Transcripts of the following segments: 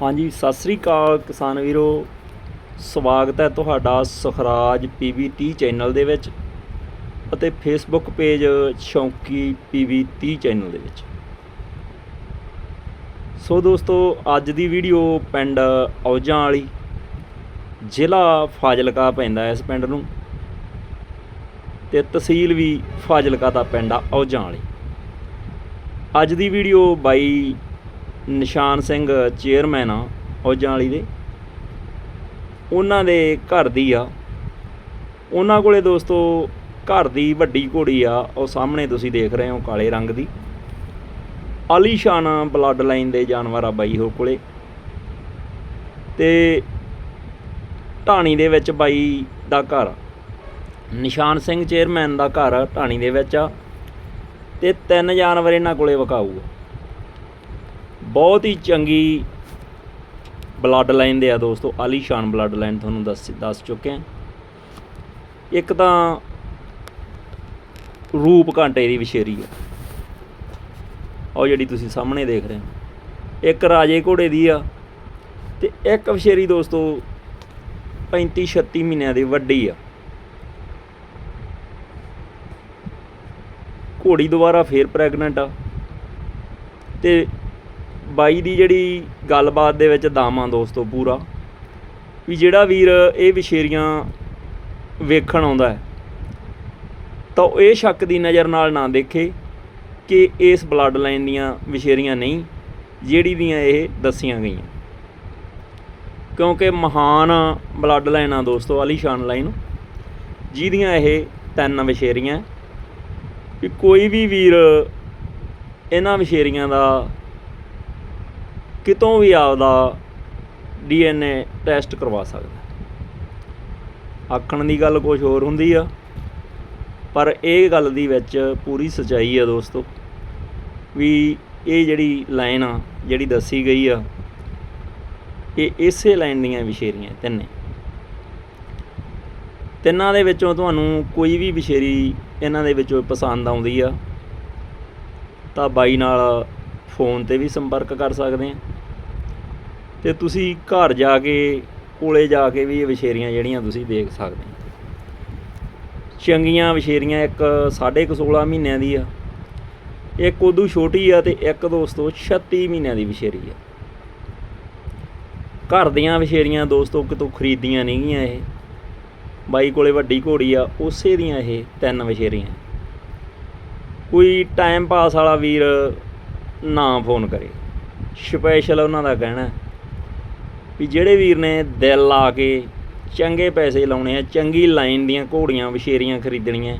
ਹਾਂਜੀ, ਸਤਿ ਸ੍ਰੀ ਅਕਾਲ ਕਿਸਾਨ ਵੀਰੋ। ਸਵਾਗਤ ਹੈ ਤੁਹਾਡਾ ਸੁਖਰਾਜ ਪੀਵੀ 30 ਚੈਨਲ ਦੇ ਵਿੱਚ ਅਤੇ Facebook page Shaunki PV 30 channel ਦੇ ਵਿੱਚ। ਸੋ ਦੋਸਤੋ, ਅੱਜ ਦੀ ਵੀਡੀਓ ਪਿੰਡ ਔਜਾਂ ਵਾਲੀ। ਜ਼ਿਲ੍ਹਾ ਫਾਜ਼ਿਲਕਾ ਪੈਂਦਾ ਇਸ ਪਿੰਡ ਨੂੰ ਤੇ ਤਹਿਸੀਲ ਵੀ ਫਾਜ਼ਿਲਕਾ ਦਾ ਪਿੰਡ ਆ ਔਜਾਂ ਵਾਲੀ। ਅੱਜ ਦੀ ਵੀਡੀਓ ਬਾਈ ਨਿਸ਼ਾਨ ਸਿੰਘ ਚੇਅਰਮੈਨ ਆ, ਔਜਾਂ ਵਾਲੀ ਦੇ। ਉਹਨਾਂ ਦੇ ਘਰ ਦੀ ਆ। ਉਹਨਾਂ ਕੋਲੇ ਦੋਸਤੋ, ਘਰ ਦੀ ਵੱਡੀ ਘੋੜੀ ਆ, ਉਹ ਸਾਹਮਣੇ ਤੁਸੀਂ ਦੇਖ ਰਹੇ ਹੋ ਕਾਲੇ ਰੰਗ ਦੀ। ਆਲੀਸ਼ਾਨ ਬਲੱਡ ਲਾਈਨ ਦੇ ਜਾਨਵਰ ਆ ਬਾਈ ਹੋ ਕੋਲੇ। ਤੇ ਢਾਣੀ ਦੇ ਵਿੱਚ ਬਾਈ ਦਾ ਘਰ। ਨਿਸ਼ਾਨ ਸਿੰਘ ਚੇਅਰਮੈਨ ਦਾ ਘਰ ਢਾਣੀ ਦੇ ਵਿੱਚ ਆ। ਤੇ ਤਿੰਨ ਜਾਨਵਰ ਇਹਨਾਂ ਕੋਲੇ ਵਕਾਊ ਆ। ਬਹੁਤ ਹੀ ਚੰਗੀ ਬਲੱਡ ਲਾਈਨ ਦੇ ਆ ਦੋਸਤੋ, ਆਲੀਸ਼ਾਨ ਬਲੱਡ ਲਾਈਨ ਤੁਹਾਨੂੰ ਦੱਸ ਦੱਸ ਚੁੱਕੇ ਹਾਂ। ਇੱਕ ਤਾਂ ਰੂਪ ਘੰਟੇ ਦੀ ਵਿਸ਼ੇਰੀ ਆ। ਉਹ ਜਿਹੜੀ ਤੁਸੀਂ ਸਾਹਮਣੇ ਦੇਖ ਰਹੇ ਹੋ, ਇੱਕ ਰਾਜੇ ਘੋੜੇ ਦੀ ਆ ਤੇ ਇੱਕ ਵਿਸ਼ੇਰੀ ਦੋਸਤੋ 35 36 ਮਹੀਨਿਆਂ ਦੀ ਵੱਡੀ ਆ। ਘੋੜੀ ਦੁਬਾਰਾ ਫੇਰ ਪ੍ਰੈਗਨੈਂਟ ਆ ਤੇ ਬਾਈ ਦੀ ਜਿਹੜੀ ਗੱਲਬਾਤ ਦੇ ਵਿੱਚ ਦਾਮਾਂ ਦੋਸਤੋ ਪੂਰਾ, ਵੀ ਜਿਹੜਾ ਵੀਰ ਇਹ ਵਿਸ਼ੇਰੀਆਂ ਵੇਖਣ ਆਉਂਦਾ ਹੈ, ਤਾਂ ਉਹ ਇਹ ਸ਼ੱਕ ਦੀ ਨਜ਼ਰ ਨਾਲ ਨਾ ਦੇਖੇ ਕਿ ਇਸ ਬਲੱਡ ਲਾਈਨ ਦੀਆਂ ਵਿਸ਼ੇਰੀਆਂ ਨਹੀਂ, ਜਿਹੜੀ ਦੀਆਂ ਇਹ ਦੱਸੀਆਂ ਗਈਆਂ। ਕਿਉਂਕਿ ਮਹਾਨ ਬਲੱਡ ਲਾਈਨਾਂ ਦੋਸਤੋ ਆਲੀਸ਼ਾਨ ਲਾਈਨ, ਜਿਹਦੀਆਂ ਇਹ ਤਿੰਨ ਵਿਸ਼ੇਰੀਆਂ, ਵੀ ਕੋਈ ਵੀ ਵੀਰ ਇਹਨਾਂ ਵਿਸ਼ੇਰੀਆਂ ਦਾ ਕਿਤੋਂ ਵੀ ਆਪਦਾ ਡੀਐਨਏ ਟੈਸਟ ਕਰਵਾ ਸਕਦਾ। ਆਖਣ ਦੀ ਗੱਲ ਕੁਝ ਹੋਰ ਹੁੰਦੀ ਆ। ਪਰ ਇਹ ਗੱਲ ਦੀ ਵਿੱਚ ਪੂਰੀ ਸਚਾਈ ਆ ਦੋਸਤੋ, ਵੀ ਇਹ ਜਿਹੜੀ ਲਾਈਨ ਆ, ਜਿਹੜੀ ਦੱਸੀ ਗਈ ਆ, ਇਹ ਇਸੇ ਲਾਈਨ ਦੀਆਂ ਵਿਸ਼ੇਰੀਆਂ ਤਿੰਨੇ। ਤਿੰਨਾਂ ਦੇ ਵਿੱਚੋਂ ਤੁਹਾਨੂੰ ਕੋਈ ਵੀ ਵਿਸ਼ੇਰੀ ਇਹਨਾਂ ਦੇ ਵਿੱਚੋਂ ਪਸੰਦ ਆਉਂਦੀ ਆ, ਤਾਂ ਬਾਈ ਨਾਲ ਫੋਨ ਤੇ ਵੀ ਸੰਪਰਕ ਕਰ ਸਕਦੇ ਆ। ਤੇ ਤੁਸੀਂ ਘਰ ਜਾ ਕੇ, ਕੋਲੇ ਜਾ ਕੇ ਵੀ ਇਹ ਵਿਸ਼ੇਰੀਆਂ ਜਿਹੜੀਆਂ ਤੁਸੀਂ ਦੇਖ ਸਕਦੇ ਚੰਗੀਆਂ ਵਿਸ਼ੇਰੀਆਂ ਇੱਕ ਸਾਢੇ ਕੁ 16 ਮਹੀਨਿਆਂ ਦੀ ਆ। ਇੱਕ ਉਦੋਂ ਛੋਟੀ ਆ ਤੇ ਇੱਕ ਦੋਸਤੋ 36 ਮਹੀਨਿਆਂ ਦੀ ਵਿਸ਼ੇਰੀ ਆ। ਘਰ ਦੀਆਂ ਵਿਸ਼ੇਰੀਆਂ ਦੋਸਤੋ ਕਿਤੋਂ ਖਰੀਦੀਆਂ ਨਹੀਂ ਗੀਆਂ ਇਹ। ਬਾਈ ਕੋਲੇ ਵੱਡੀ ਘੋੜੀ ਆ, ਉਸੇ ਦੀਆਂ ਇਹ ਤਿੰਨ ਵਿਸ਼ੇਰੀਆਂ। ਕੋਈ ਟਾਈਮ ਪਾਸ ਵਾਲਾ ਵੀਰ ਨਾ ਫੋਨ ਕਰੇ। ਸਪੈਸ਼ਲ ਉਹਨਾਂ ਦਾ ਕਹਿਣਾ। ਵੀ ਜਿਹੜੇ ਵੀਰ ਨੇ ਦਿਲ ਲਾ ਕੇ ਚੰਗੇ ਪੈਸੇ ਲਾਉਣੇ ਆ, ਚੰਗੀ ਲਾਈਨ ਦੀਆਂ ਘੋੜੀਆਂ ਵਿਸ਼ੇਰੀਆਂ ਖਰੀਦਣੀਆਂ,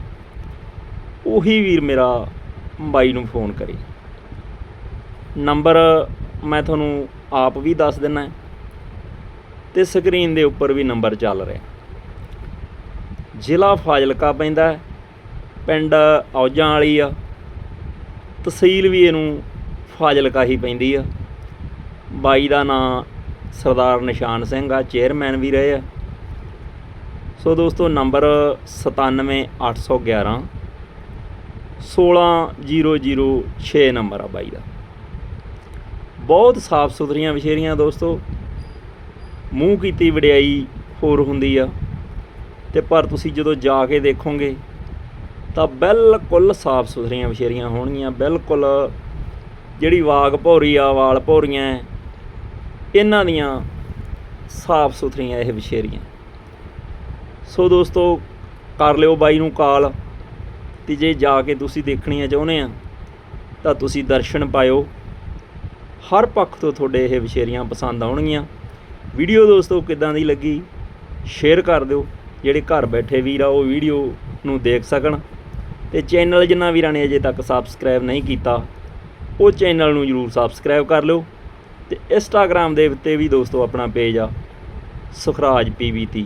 ਉਹੀ ਵੀਰ ਮੇਰਾ ਬਾਈ ਨੂੰ ਫੋਨ ਕਰੇ। ਨੰਬਰ ਮੈਂ ਤੁਹਾਨੂੰ ਆਪ ਵੀ ਦੱਸ ਦਿੰਨਾ ਤੇ ਸਕਰੀਨ ਦੇ ਉੱਪਰ ਵੀ ਨੰਬਰ ਚੱਲ ਰਿਹਾ ਜ਼ਿਲ੍ਹਾ ਫਾਜ਼ਿਲਕਾ ਪੈਂਦਾ ਪਿੰਡ ਔਜਾਂ ਵਾਲੀ ਆ, ਤਹਿਸੀਲ ਵੀ ਇਹਨੂੰ ਫਾਜ਼ਿਲਕਾ ਹੀ ਪੈਂਦੀ ਆ। ਬਾਈ ਦਾ ਨਾਂ ਸਰਦਾਰ ਨਿਸ਼ਾਨ ਸਿੰਘ ਆ ਚੇਅਰਮੈਨ ਵੀ ਰਹੇ ਆ। ਸੋ ਦੋਸਤੋ ਨੰਬਰ 97811 16006 ਨੰਬਰ ਆ ਬਾਈ ਦਾ। ਬਹੁਤ ਸਾਫ਼ ਸੁਥਰੀਆਂ ਵਿਸ਼ੇਰੀਆਂ ਦੋਸਤੋ। ਮੂੰਹ ਕੀਤੀ ਵਡਿਆਈ ਹੋਰ ਹੁੰਦੀ ਆ। ਤੇ ਪਰ ਤੁਸੀਂ ਜਦੋਂ ਜਾ ਕੇ ਦੇਖੋਗੇ, ਤਾਂ ਬਿਲਕੁਲ ਸਾਫ਼ ਸੁਥਰੀਆਂ ਵਿਸ਼ੇਰੀਆਂ ਹੋਣਗੀਆਂ। ਬਿਲਕੁਲ ਜਿਹੜੀ ਵਾਗ ਭੌਰੀ ਆ, ਵਾਲ ਭੌਰੀਆਂ ਇਹਨਾਂ ਦੀਆਂ ਸਾਫ਼ ਸੁਥਰੀਆਂ ਇਹ ਵਿਸ਼ੇਰੀਆਂ ਸੋ ਦੋਸਤੋ, ਕਰ ਲਿਓ ਬਾਈ ਨੂੰ ਕਾਲ ਤੇ ਜੇ ਜਾ ਕੇ ਤੁਸੀਂ ਦੇਖਣੀਆਂ ਚਾਹੁੰਦੇ ਆ, ਤਾਂ ਤੁਸੀਂ ਦਰਸ਼ਨ ਪਾਇਓ। ਹਰ ਪੱਖ ਤੋਂ ਤੁਹਾਡੇ ਇਹ ਵਿਸ਼ੇਰੀਆਂ ਪਸੰਦ ਆਉਣਗੀਆਂ। ਵੀਡੀਓ ਦੋਸਤੋ ਕਿੱਦਾਂ ਦੀ ਲੱਗੀ, ਸ਼ੇਅਰ ਕਰ ਦਿਓ। ਜਿਹੜੇ ਘਰ ਬੈਠੇ ਵੀਰ ਆ, ਉਹ ਵੀਡੀਓ ਨੂੰ ਦੇਖ ਸਕਣ। ਤੇ ਚੈਨਲ ਜਿਨ੍ਹਾਂ ਵੀਰਾਂ ਨੇ ਅਜੇ ਤੱਕ ਸਬਸਕ੍ਰਾਈਬ ਨਹੀਂ ਕੀਤਾ, ਉਹ ਚੈਨਲ ਨੂੰ ਜਰੂਰ ਸਬਸਕ੍ਰਾਈਬ ਕਰ ਲਿਓ। ਤੇ ਇੰਸਟਾਗ੍ਰam ਦੇ ਉੱਤੇ ਵੀ ਦੋਸਤੋ ਆਪਣਾ ਪੇਜ ਆ ਸੁਖਰਾਜ ਪੀਵੀਤੀ